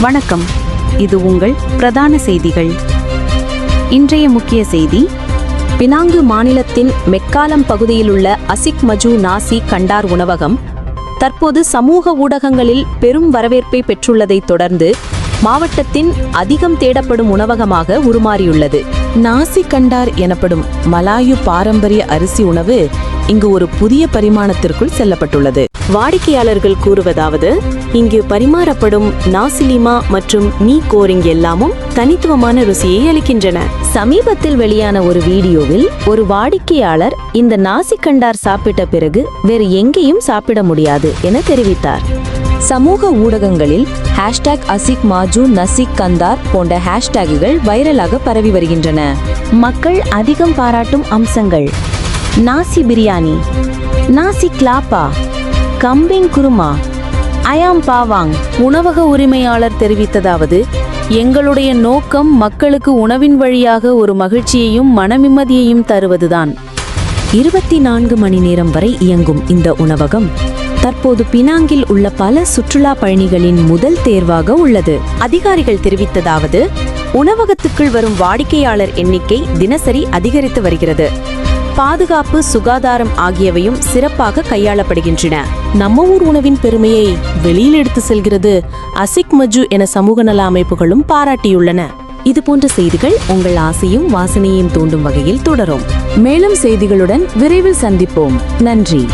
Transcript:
வணக்கம். இது உங்கள் பிரதான செய்திகள். இன்றைய முக்கிய செய்தி பினாங்கு மாநிலத்தின் மெக்காலம் பகுதியில் உள்ள அசிக் மஜு நாசி கண்டார் உணவகம் தற்போது சமூக ஊடகங்களில் பெரும் வரவேற்பை பெற்றுள்ளதைத் தொடர்ந்து மாவட்டத்தின் அதிகம் தேடப்படும் உணவகமாக உருமாறியுள்ளது. நாசி கண்டார் எனப்படும் மலாயு பாரம்பரிய அரிசி உணவு இங்கு ஒரு புதிய பரிமாணத்திற்குள் செல்லப்பட்டுள்ளது. வாடிக்கையாளர்கள் கூறுவதாவது இங்கு பரிமாறப்படும் நாசிலிமா மற்றும் மீ கோரிங் எல்லாமும் தனித்துவமான ருசியை அளிக்கின்றன. சமீபத்தில் வெளியான ஒரு வீடியோவில் ஒரு வாடிக்கையாளர் இந்த நாசி கண்டார் சாப்பிட்ட பிறகு வேறு எங்கேயும் சாப்பிட முடியாது என தெரிவித்தார். சமூக ஊடகங்களில் ஹேஷ்டேக் அசிக் மாஜு நசிக் கந்தார் போன்ற ஹேஷ்டேகுகள் வைரலாக பரவி வருகின்றன. மக்கள் அதிகம் பாராட்டும் அம்சங்கள். நாசி பிரியாணி. நாசி கிளாப்பா. கம்பிங் குருமா. அயாம் பாவாங் உணவக உரிமையாளர் தெரிவித்ததாவது எங்களுடைய நோக்கம் மக்களுக்கு உணவின் வழியாக ஒரு மகிழ்ச்சியையும் மனநிம்மதியையும் தருவதுதான். இருபத்தி நான்கு மணி நேரம் வரை இயங்கும் இந்த உணவகம் தற்போது பினாங்கில் உள்ள பல சுற்றுலா பயணிகளின் முதல் தேர்வாக உள்ளது. அதிகாரிகள் தெரிவித்ததாவது உணவகத்துக்குள் வரும் வாடிக்கையாளர் எண்ணிக்கை தினசரி அதிகரித்து வருகிறது. பாதுகாப்பு சுகாதாரம் ஆகியவையும் சிறப்பாக கையாளப்படுகின்றன. நம்ம ஊர் உணவின் பெருமையை வெளியில் எடுத்து செல்கிறது அசிக் மஜு என சமூக நல அமைப்புகளும் பாராட்டியுள்ளன. இது போன்ற செய்திகள் உங்கள் ஆசையும் வாசனையும் தூண்டும் வகையில் தொடரும். மேலும் செய்திகளுடன் விரைவில் சந்திப்போம். நன்றி.